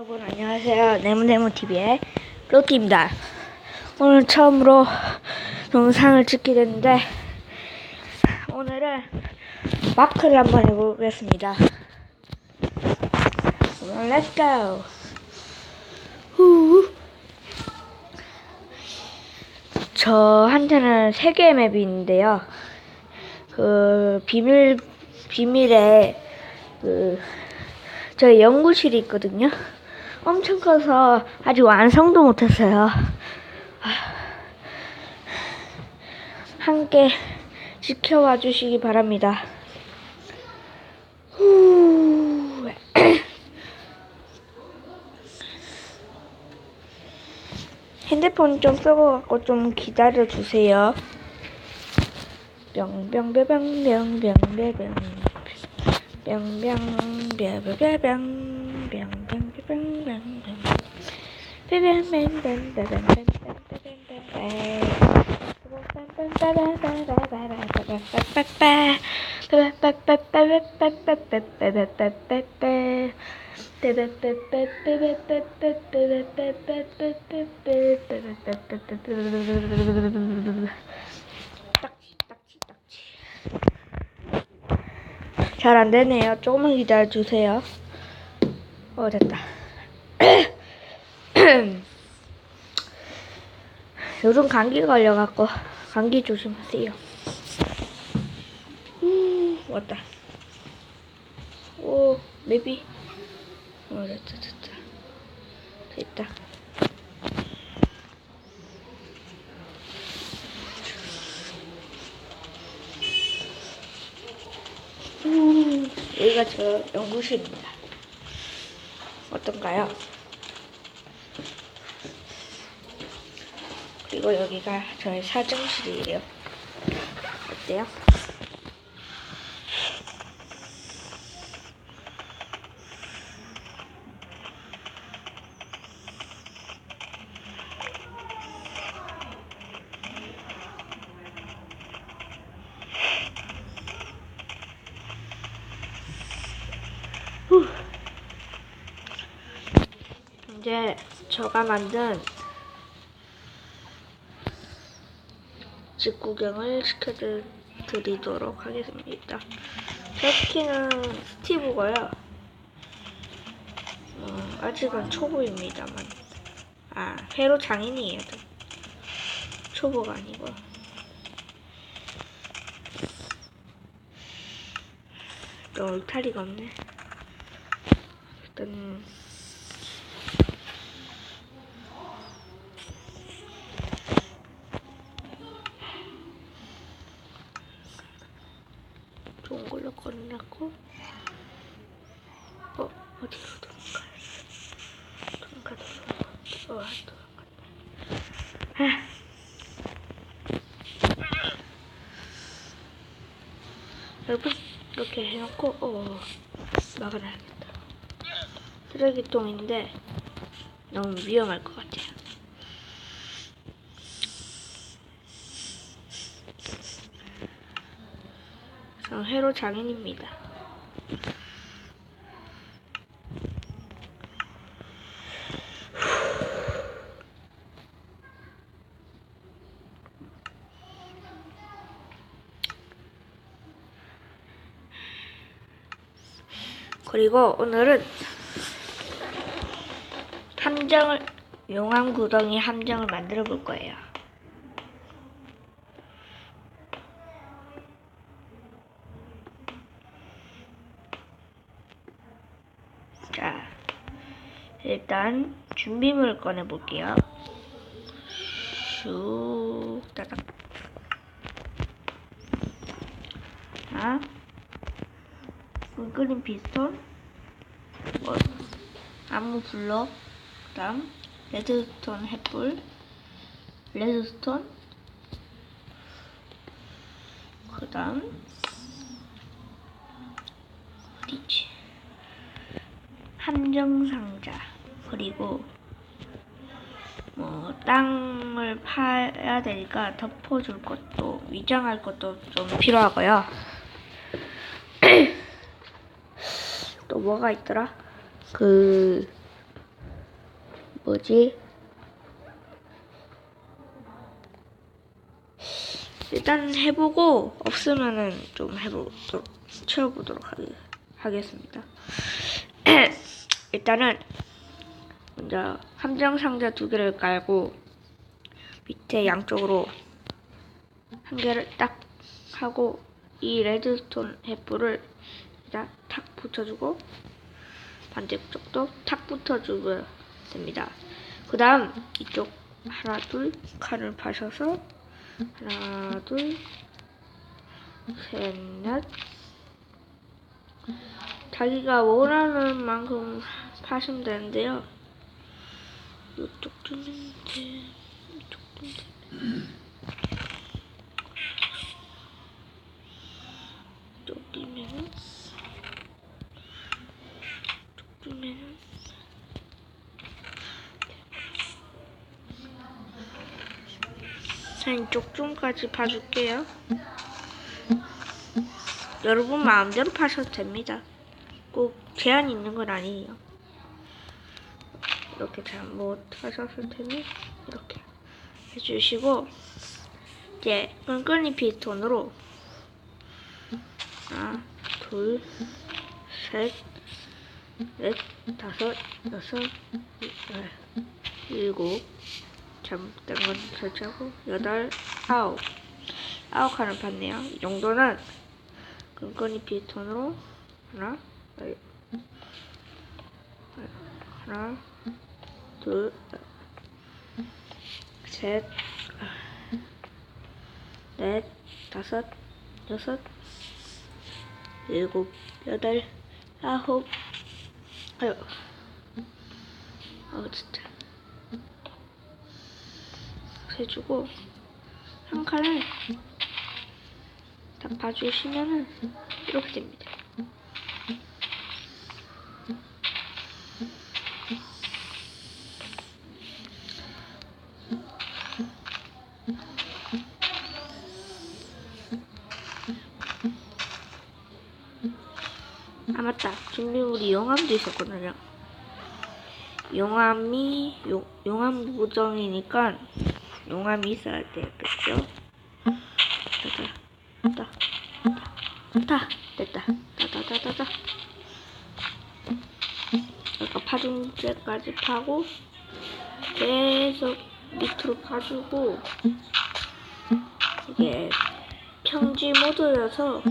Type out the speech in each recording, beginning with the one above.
여러분 안녕하세요. 네모네모TV의 로띠입니다. 오늘 처음으로 영상을 찍게 됐는데 오늘은 마크를 한번 해보겠습니다. 그럼 Let's go. 후. 저 한테는 세 개의 맵이 있는데요. 그 비밀 비밀의 그 저희 연구실이 있거든요. 엄청 커서 아직 완성도 못했어요. 함께 지켜봐 주시기 바랍니다. 후. 핸드폰 좀 쓰고 갖고 좀 기다려 주세요. 뿅뿅뿅뿅뿅뿅뿅 딱지 딱지 딱지 잘 안 되네요. 조금만 기다려 주세요. 어, 됐다. 요즘 감기 걸려갖고, 감기 조심하세요. 음, 왔다. 오, 맵이. 어, 됐다, 됐다. 됐다. 음, 여기가 저 연구실입니다. 어떤가요? 그리고 여기가 저의 사정실이에요. 어때요? 이제 제가 만든 집 구경을 시켜드리도록 하겠습니다. 스키는 스티브고요. 어, 아직은 초보입니다만. 아, 회로 장인이에요. 초보가 아니고. 또 울타리가 없네. 일단 좋은 걸로 걸어놨고 어 어디로 도망가 도망가 도망가 어 도망갔네 아. 여러분 이렇게 해놓고 어 막아놔야겠다 쓰레기통인데 너무 위험할 것 같아요 저 회로 장인입니다. 그리고 오늘은 함정을 용암 구덩이 함정을 만들어 볼 거예요. 자, 일단 준비물을 꺼내 볼게요. 슉, 따닥. 자, 불그린 피스톤, 어, 나무 블럭, 그다음 레드스톤 햇불, 레드스톤, 그다음 어디지? 함정상자. 그리고 뭐 땅을 파야 되니까 덮어줄 것도 위장할 것도 좀 필요하고요. 또 뭐가 있더라? 그 뭐지? 일단 해보고 없으면은 좀 해보도록 채워보도록 하겠, 하겠습니다. 일단은 먼저 함정 상자 두 개를 깔고 밑에 양쪽으로 한 개를 딱 하고 이 레드스톤 횃불을 일단 탁 붙여주고 반대쪽도 탁 붙여주면 됩니다. 그 다음 이쪽 하나 둘 칸을 파셔서 하나 둘셋넷 자기가 원하는 만큼 파시면 되는데요. 이쪽도 있는데 이쪽도 있는데 이쪽이면은 이쪽이면은 자 이쪽 좀까지 봐줄게요. 여러분 마음대로 파셔도 됩니다. 꼭 제한 있는 건 아니에요. 이렇게 잘못 하셨을 테니 이렇게 해주시고 이제 끈끈이 피스톤으로 하나, 둘, 셋, 넷, 다섯, 여섯, 일- 일곱 잘못된 건 설치하고 여덟, 아홉. 아홉 칸을 봤네요. 이 정도는 끈끈이 피스톤으로 하나, 어, 하나, 둘, 셋, 넷, 다섯, 여섯, 일곱, 여덟, 아홉, 아유, 아우 진짜 해주고 한 칸을 딱 봐주시면은 이렇게 됩니다. 아 맞다 준비물이 용암도 있었거든요 용암이 용, 용암 무정이니까 용암이 있어야 되겠죠? 됐다. 됐다. 됐다. 됐다. 됐다. 됐다. 아까 파준 데까지 파고 계속 밑으로 파주고 이게 평지 모드여서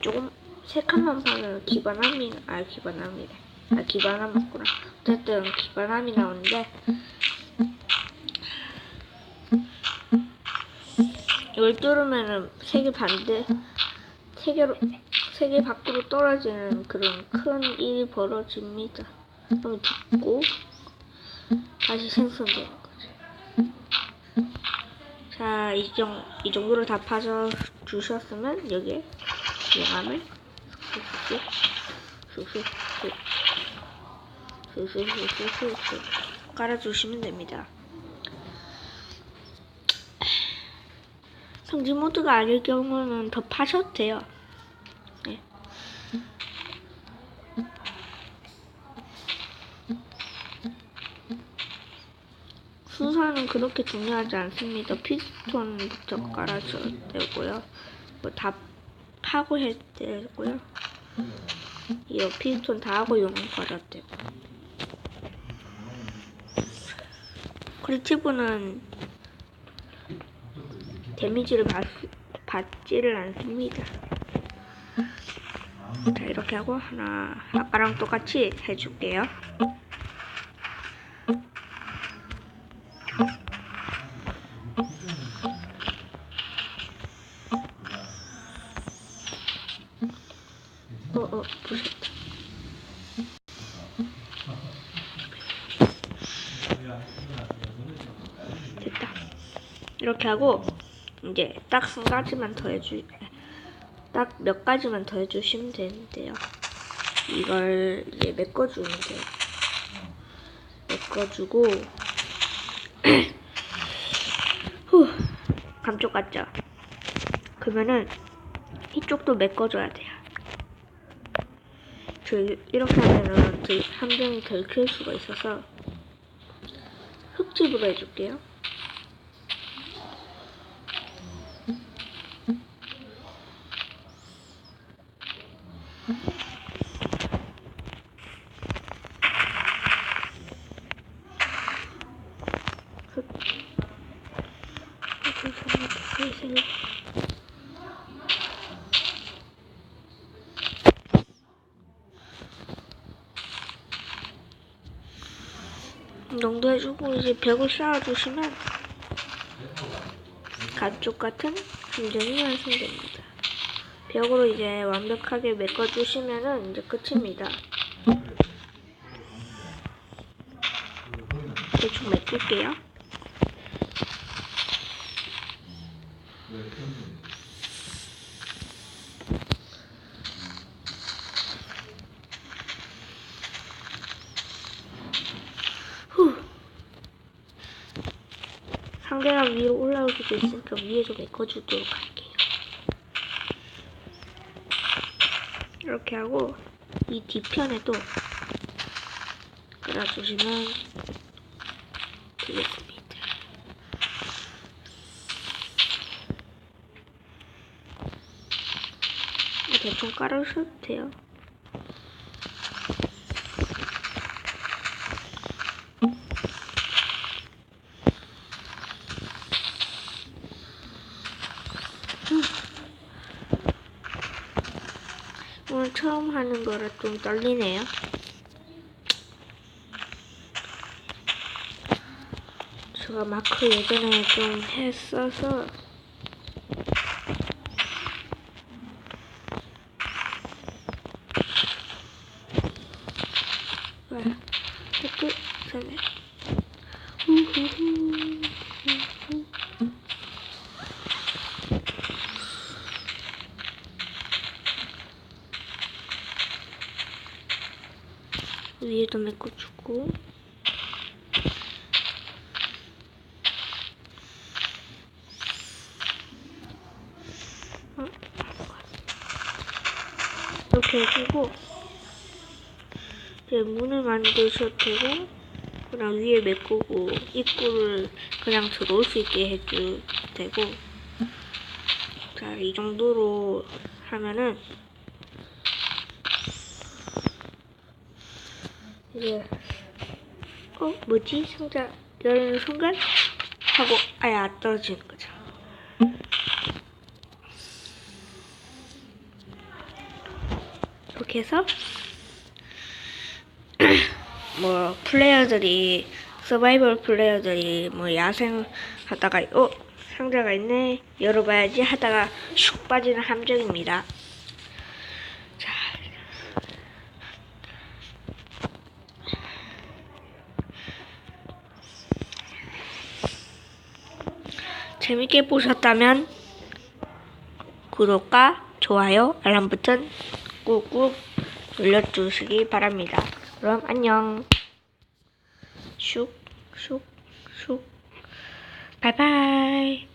조금 세 칸만 파면 기반함이 아 기반함이래 아 기반함 맞구나 어쨌든 기반함이 나오는데 이걸 뚫으면은 세계 반대 세 개로 세계 밖으로 떨어지는 그런 큰 일이 벌어집니다. 그럼 죽고 다시 생성되는 거죠. 자, 이, 정, 이 정도를 다 파져 주셨으면 여기에 용암을 쑥쑥 쑥쑥 쑥쑥 깔아주시면 됩니다. 성지 모드가 아닐 경우는 더 파셔도 돼요. 네. 순서는 그렇게 중요하지 않습니다. 피스톤부터 깔아줘야 되고요. 뭐 다 파고 해야 되고요. 이 피스톤 다 하고 용암 깔아야 되고. 크리티브는 데미지를 받, 받지를 않습니다. 자 이렇게 하고 하나 아까랑 똑같이 해줄게요. 어어 부셨다. 됐다. 이렇게 하고 이제 딱 한 가지만 더 해주 딱 몇 가지만 더 해주시면 되는데요. 이걸 이제 메꿔주면 돼요. 메꿔주고 후 감쪽 같죠? 그러면은 이쪽도 메꿔줘야 돼요. 들, 이렇게 하면은 들, 함정이 들킬 수가 있어서 흙집으로 해줄게요. 흙. 흙을 좀 이렇게 이 정도 해주고 이제 벽을 쌓아주시면 가쪽 같은 함정이 완성됩니다. 벽으로 이제 완벽하게 메꿔주시면은 이제 끝입니다. 대충 메꿀게요. 후. 상대가 위로 올라올 수도 있으니까 위에서 메꿔주도록 할게요. 이렇게 하고 이 뒤편에도 깔아주시면 되겠습니다. 대충 깔아주셔도 돼요. 오늘 처음 하는 거라 좀 떨리네요. 제가 마크 예전에 좀 했어서 와, 하트, 세네. 우후후. 위에도 메꿔주고 어? 이렇게 해주고 이제 문을 만드셔도 되고 그냥 위에 메꾸고 입구를 그냥 들어올 수 있게 해도 되고 자 이 정도로 하면은 이제 어 뭐지 상자 열는 순간 하고 아예 안 떨어지는 거죠. 이렇게 해서 뭐 플레이어들이 서바이벌 플레이어들이 뭐 야생 하다가 어 상자가 있네 열어봐야지 하다가 슉 빠지는 함정입니다. 재밌게 보셨다면 구독과 좋아요, 알람 버튼 꾹꾹 눌러주시기 바랍니다. 그럼 안녕. 슉, 슉, 슉. 바이바이.